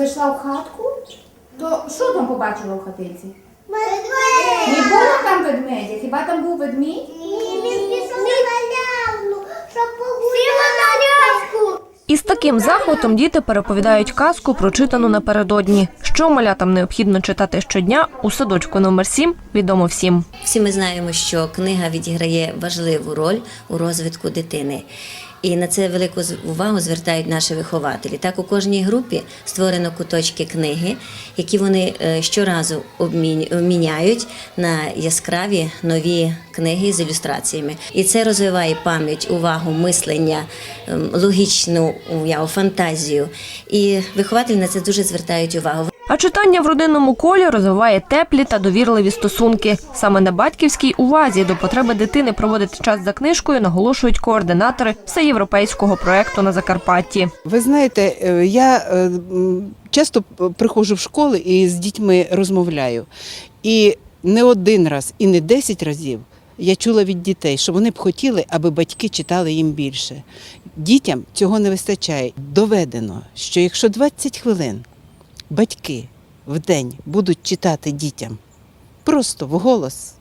зайшла в хатку, то що там побачила в хатинці? Не було там ведмедя, хіба там був ведмідь? Із таким захватом діти переповідають казку, прочитану напередодні. Що малятам необхідно читати щодня у садочку номер 7 відомо всім. Всі ми знаємо, що книга відіграє важливу роль у розвитку дитини. І на це велику увагу звертають наші вихователі. Так, у кожній групі створено куточки книги, які вони е, щоразу обмінь- міняють на яскраві нові книги з ілюстраціями. І це розвиває пам'ять, увагу, мислення, ем, логічну уяву, фантазію. І вихователі на це дуже звертають увагу. А читання в родинному колі розвиває теплі та довірливі стосунки. Саме на батьківській увазі до потреби дитини проводити час за книжкою наголошують координатори всеєвропейського проекту на Закарпатті. Ви знаєте, е, я е, часто приходжу в школи і з дітьми розмовляю. І не один раз, і не десять разів я чула від дітей, що вони б хотіли, аби батьки читали їм більше. Дітям цього не вистачає. Доведено, що якщо 20 хвилин батьки в день будуть читати дітям просто вголос,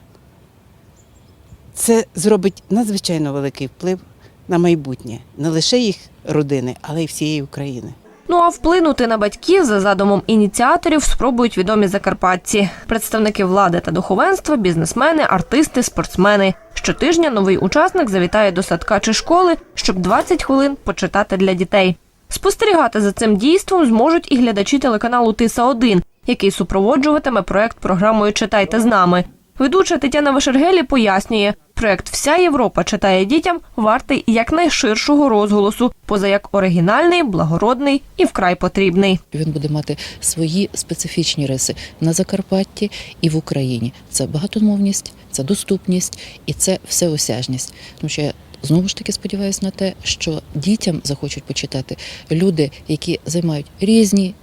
це зробить надзвичайно великий вплив на майбутнє не лише їх родини, але й всієї України. Ну а вплинути на батьків за задумом ініціаторів спробують відомі закарпатці, представники влади та духовенства, бізнесмени, артисти, спортсмени. Щотижня новий учасник завітає до садка чи школи, щоб 20 хвилин почитати для дітей. Спостерігати за цим дійством зможуть і глядачі телеканалу Тиса 1 який супроводжуватиме проект програмою Читайте з нами. Ведуча Тетяна Вишергелі пояснює, проект Вся Європа читає дітям вартий якнайширшого розголосу, поза як оригінальний, благородний і вкрай потрібний. Він буде мати свої специфічні риси на Закарпатті і в Україні. Це багатомовність, це доступність і це всеосяжність. Тому що знову ж таки сподіваюся на те, що дітям захочуть почитати люди, які займають різні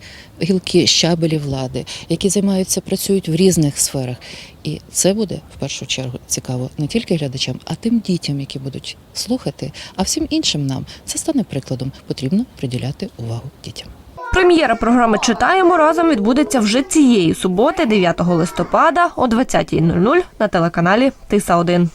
гілки щабелі влади, які займаються, працюють в різних сферах. І це буде в першу чергу цікаво не тільки глядачам, а тим дітям, які будуть слухати, а всім іншим нам це стане прикладом. Потрібно приділяти увагу дітям. Прем'єра програми Читаємо разом відбудеться вже цієї суботи, 9 листопада о 20.00 на телеканалі Тиса 1